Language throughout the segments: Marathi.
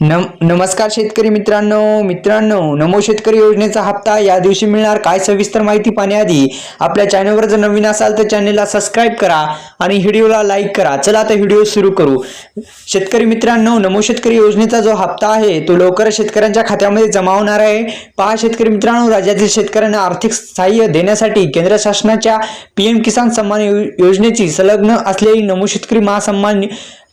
नम नमस्कार शेतकरी मित्रांनो मित्रांनो नमो शेतकरी योजनेचा हप्ता या दिवशी मिळणार. काय सविस्तर माहिती पाहण्याआधी आपल्या चॅनलवर जर नवीन असाल तर चॅनलला सबस्क्राईब करा आणि व्हिडिओला लाईक करा. चला आता व्हिडिओ सुरू करू. शेतकरी मित्रांनो नमो शेतकरी योजनेचा जो हप्ता आहे तो लवकरच शेतकऱ्यांच्या खात्यामध्ये जमा होणार आहे. पहा शेतकरी मित्रांनो राज्यातील शेतकऱ्यांना आर्थिक सहाय्य देण्यासाठी केंद्र शासनाच्या पीएम किसान सन्मान योजनेची संलग्न असलेली नमो शेतकरी महासन्मान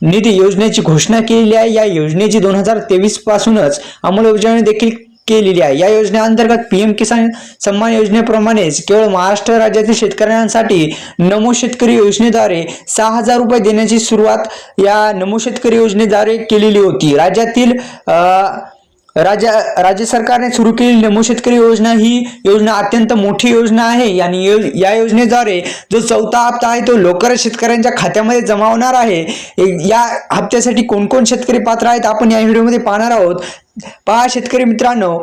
निधी योजनेची घोषणा केलेली आहे. या योजनेची दोन हजार तेवीस पासूनच अंमलबजावणी देखील केलेली आहे. या योजनेअंतर्गत पीएम किसान सन्मान योजनेप्रमाणेच केवळ महाराष्ट्र राज्यातील शेतकऱ्यांसाठी नमो शेतकरी योजनेद्वारे सहा हजार रुपये देण्याची सुरुवात या नमो शेतकरी योजनेद्वारे केलेली होती. राज्यातील अं, राज्य राज्य सरकारने सुरू केलेली नमो शेतकरी योजना ही योजना अत्यंत मोठी योजना आहे. आणि यो- या योजनेद्वारे जो चौथा हप्ता आहे तो लवकरच शेतकऱ्यांच्या खात्यामध्ये जमा होणार आहे. या हप्त्यासाठी कोणकोण शेतकरी पात्र आहेत? आपण या व्हिडिओमध्ये पाहणार आहोत. पहा शेतकरी मित्रांनो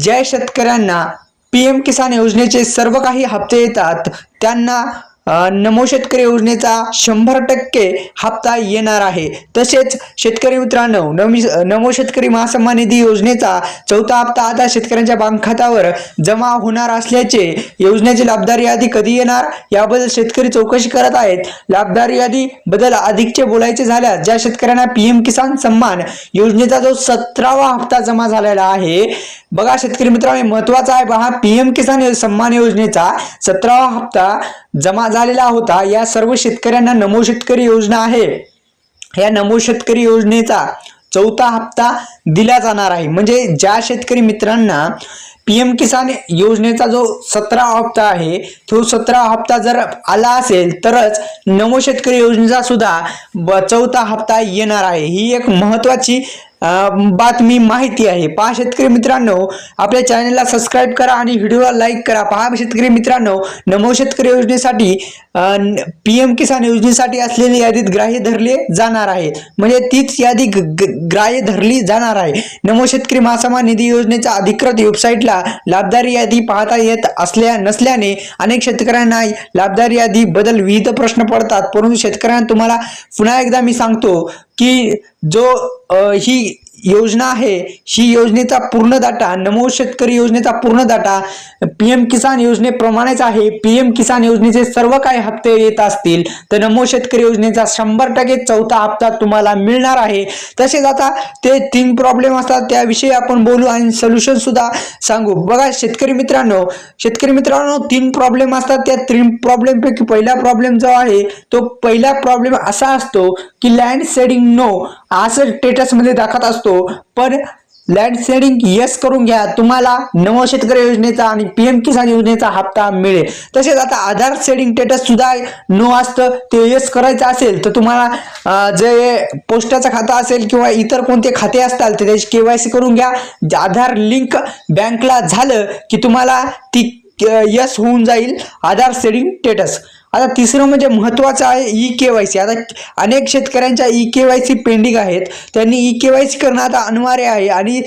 ज्या शेतकऱ्यांना पी एम किसान योजनेचे सर्व काही हप्ते येतात त्यांना नमो शेतकरी योजनेचा शंभर टक्के हप्ता येणार आहे. तसेच शेतकरी मित्रांनो नमी नमो शेतकरी महासन्मान निधी योजनेचा चौथा हप्ता आता शेतकऱ्यांच्या बँक खात्यावर जमा होणार असल्याचे योजनेची लाभदारी यादी कधी येणार याबद्दल शेतकरी चौकशी करत आहेत. लाभदारी यादी बद्दल अधिकचे बोलायचे झाल्यास ज्या शेतकऱ्यांना पीएम किसान सन्मान योजनेचा जो सतरावा हप्ता जमा झालेला आहे बघा शेतकरी मित्रांनो महत्त्वाचा आहे. पहा पीएम किसान सन्मान योजनेचा सतरावा हप्ता जमा झालेला होता. या सर्व शेतकऱ्यांना नमो शेतकरी योजना आहे. या नमो शेतकरी योजनेचा चौथा हप्ता दिला जाणार आहे. म्हणजे ज्या शेतकरी मित्रांना पीएम किसान योजनेचा जो सतरा हप्ता आहे तो सतरा हप्ता जर आला असेल तरच नमो शेतकरी योजनेचा सुद्धा ब- चौथा हप्ता येणार आहे. ही एक महत्वाची बातमी माहिती आहे. पहा शेतकरी मित्रांनो आपल्या चॅनलला सबस्क्राईब करा आणि व्हिडिओला लाईक करा. पहा शेतकरी मित्रांनो नमो शेतकरी योजनेसाठी पी एम किसान योजनेसाठी असलेली यादीत ग्राह्य धरले जाणार आहे. म्हणजे तीच यादी ग- ग्राह्य धरली जाणार आहे. नमो शेतकरी महासन्मान निधी योजनेच्या अधिकृत वेबसाईटला लाभदारी यादी पाहता येत असल्या नसल्याने अनेक शेतकऱ्यांना लाभदारी यादी बदल विविध प्रश्न पडतात. परंतु शेतकऱ्यांना तुम्हाला पुन्हा एकदा मी सांगतो की जो ही योजना आहे ही योजनेचा पूर्ण डाटा नमो शेतकरी योजनेचा पूर्ण डाटा पीएम किसान योजनेप्रमाणेच आहे. पीएम किसान योजनेचे सर्व काही हप्ते येत असतील तर नमो शेतकरी योजनेचा शंभर टक्के चौथा हप्ता तुम्हाला मिळणार आहे. तसेच आता ते तीन प्रॉब्लेम असतात त्याविषयी आपण बोलू आणि सोल्युशन सुद्धा सांगू. बघा शेतकरी मित्रांनो शेतकरी मित्रांनो तीन प्रॉब्लेम असतात. त्या तीन प्रॉब्लेमपैकी पहिला प्रॉब्लेम जो आहे तो पहिला प्रॉब्लेम असा असतो की लँड सेडिंग नो असं स्टेटसमध्ये दाखवत असतो. पण लँड सेडिंग येस करून घ्या. तुम्हाला नव शेतकरी योजनेचा आणि पीएम किसान योजनेचा हप्ता मिळेल. तसेच आता आधार सेडिंग स्टेटस सुद्धा नो असतं. ते येस करायचं असेल तर तुम्हाला जे पोस्टाचं खातं असेल किंवा इतर कोणते खाते असतात तर त्याची केवायसी करून घ्या. आधार लिंक बँकला झालं की तुम्हाला ती यस होऊन जाईल. आधार सेडिंग स्टेटस आता तिसरं म्हणजे महत्वाचं आहे ई के वाय सी. आता अनेक शेतकऱ्यांच्या E K Y C pending आहेत. त्यांनी ई के वाय सी करणं आता अनिवार्य आहे. आणि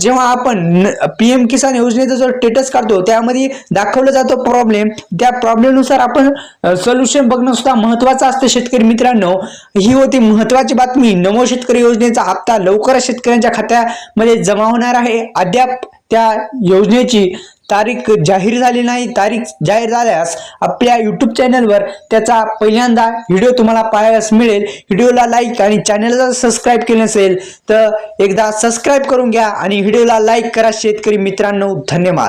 जेव्हा आपण पी एम किसान योजनेचा जो स्टेटस काढतो त्यामध्ये दाखवलं जातो प्रॉब्लेम त्या प्रॉब्लेमनुसार आपण सोल्युशन बघणं सुद्धा महत्वाचं असतं शेतकरी मित्रांनो. ही होती महत्वाची बातमी. नमो शेतकरी योजनेचा हप्ता लवकरच शेतकऱ्यांच्या खात्यामध्ये जमा होणार आहे. अद्याप त्या योजनेची तारीख जाहीर झाली नाही तारीख जाहीर झाल्यास आपल्या यूट्यूब चॅनलवर त्याचा पहिल्यांदा व्हिडिओ तुम्हाला पाहायलाच मिळेल. व्हिडिओला लाईक आणि चॅनलला सबस्क्राईब केलं नसेल तर एकदा सबस्क्राईब करून घ्या आणि व्हिडिओला लाईक करा शेतकरी मित्रांनो. धन्यवाद.